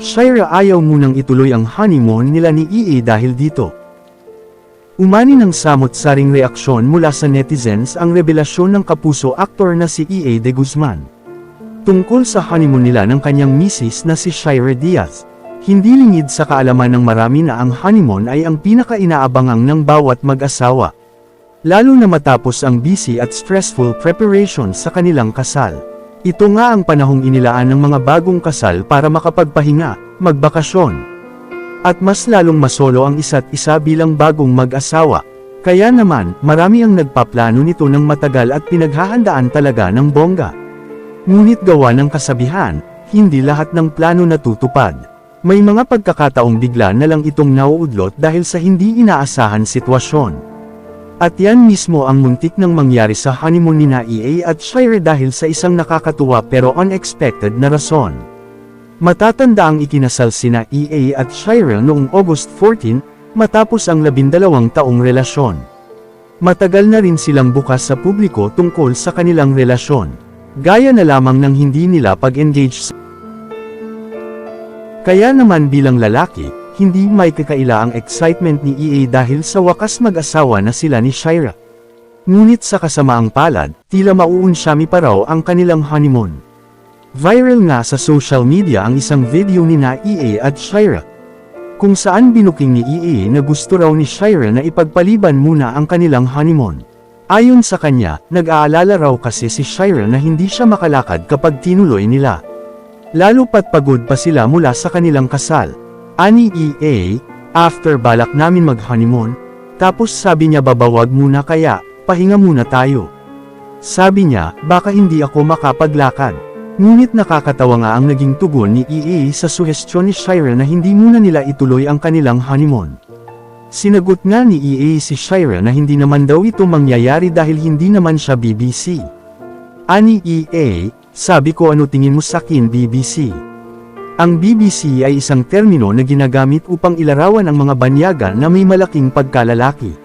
Shira ayaw munang ituloy ang honeymoon nila ni EA dahil dito. Umani ng samot-saring reaksyon mula sa netizens ang revelasyon ng kapuso aktor na si EA de Guzman. Tungkol sa honeymoon nila ng kanyang misis na si Shira Diaz. Hindi lingid sa kaalaman ng marami na ang honeymoon ay ang pinaka-inaabangang ng bawat mag-asawa. Lalo na matapos ang busy at stressful preparation sa kanilang kasal. Ito nga ang panahong inilaan ng mga bagong kasal para makapagpahinga, magbakasyon. At mas lalong masolo ang isa't isa bilang bagong mag-asawa. Kaya naman, marami ang nagpaplano nito ng matagal at pinaghahandaan talaga ng bongga. Ngunit gawa ng kasabihan, hindi lahat ng plano natutupad. May mga pagkakataong bigla na lang itong nauudlot dahil sa hindi inaasahan sitwasyon. At yan mismo ang muntik nang mangyari sa honeymoon ni EA at Shire dahil sa isang nakakatuwa pero unexpected na rason. Matatanda ang ikinasal sina EA at Shire noong August 14, matapos ang labindalawang taong relasyon. Matagal na rin silang bukas sa publiko tungkol sa kanilang relasyon. Gaya na lamang ng hindi nila pag-engage sa kaya naman bilang lalaki, hindi may kakaila ang excitement ni EA dahil sa wakas mag-asawa na sila ni Shira. Ngunit sa kasamaang palad, tila mauunsyami pa raw ang kanilang honeymoon. Viral nga sa social media ang isang video ni na EA at Shira. Kung saan binuking ni EA na gusto raw ni Shira na ipagpaliban muna ang kanilang honeymoon. Ayon sa kanya, nag-aalala raw kasi si Shira na hindi siya makalakad kapag tinuloy nila. Lalo pat pagod pa sila mula sa kanilang kasal. Ani EA, after balak namin mag-honeymoon, tapos sabi niya babawag muna kaya, pahinga muna tayo. Sabi niya, baka hindi ako makapaglakad. Ngunit nakakatawa nga ang naging tugon ni EA sa suhestyon ni Shira na hindi muna nila ituloy ang kanilang honeymoon. Sinagot nga ni EA si Shira na hindi naman daw ito mangyayari dahil hindi naman siya BBC. Ani EA, sabi ko ano tingin mo sa akin BBC? Ang BBC ay isang termino na ginagamit upang ilarawan ang mga banyaga na may malaking pagkalalaki.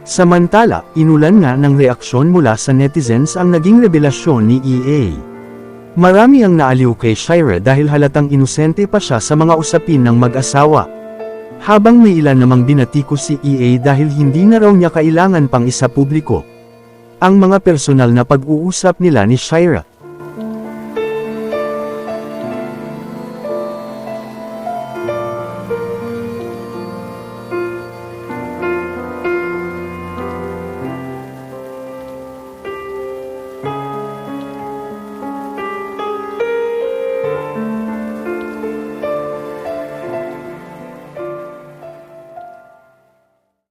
Samantala, inulan nga ng reaksyon mula sa netizens ang naging revelasyon ni EA. Marami ang naaliw kay Shira dahil halatang inosente pa siya sa mga usapin ng mag-asawa. Habang may ilan namang binatiko si EA dahil hindi na raw niya kailangan pang isa publiko. Ang mga personal na pag-uusap nila ni Shira,